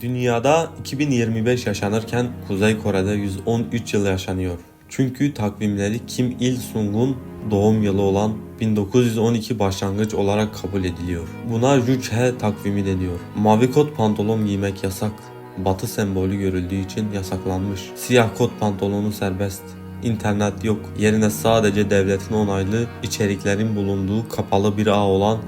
Dünyada 2025 yaşanırken Kuzey Kore'de 113 yıl yaşanıyor. Çünkü takvimleri Kim Il-sung'un doğum yılı olan 1912 başlangıç olarak kabul ediliyor. Buna Juche takvimi deniyor. Mavi kot pantolon giymek yasak. Batı sembolü görüldüğü için yasaklanmış. Siyah kot pantolonu serbest. İnternet yok. Yerine sadece devletin onaylı içeriklerin bulunduğu kapalı bir ağ olan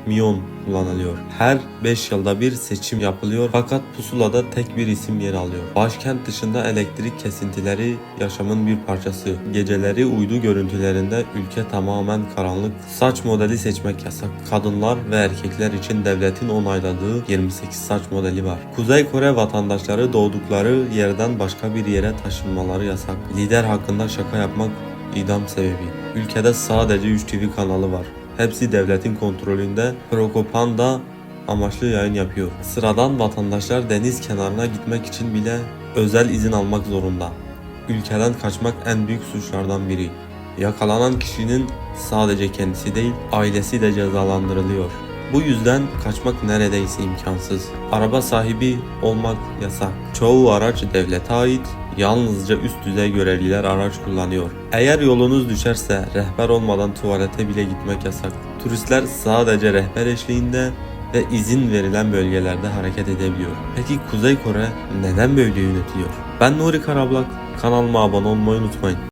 Kwangmyeon kullanılıyor. Her 5 yılda bir seçim yapılıyor fakat pusulada tek bir isim yer alıyor. Başkent dışında elektrik kesintileri yaşamın bir parçası. Geceleri uydu görüntülerinde ülke tamamen karanlık. Saç modeli seçmek yasak. Kadınlar ve erkekler için devletin onayladığı 28 saç modeli var. Kuzey Kore vatandaşları doğdukları yerden başka bir yere taşınmaları yasak. Lider hakkında şaka yapmak idam sebebi. Ülkede sadece 3 TV kanalı var. Hepsi devletin kontrolünde. Propaganda amaçlı yayın yapıyor. Sıradan vatandaşlar deniz kenarına gitmek için bile özel izin almak zorunda. Ülkeden kaçmak en büyük suçlardan biri. Yakalanan kişinin sadece kendisi değil, ailesi de cezalandırılıyor. Bu yüzden kaçmak neredeyse imkansız. Araba sahibi olmak yasak. Çoğu araç devlete ait, yalnızca üst düzey görevliler araç kullanıyor. Eğer yolunuz düşerse rehber olmadan tuvalete bile gitmek yasak. Turistler sadece rehber eşliğinde ve izin verilen bölgelerde hareket edebiliyor. Peki Kuzey Kore neden böyle yönetiliyor? Ben Nuri Karablak. Kanalıma abone olmayı unutmayın.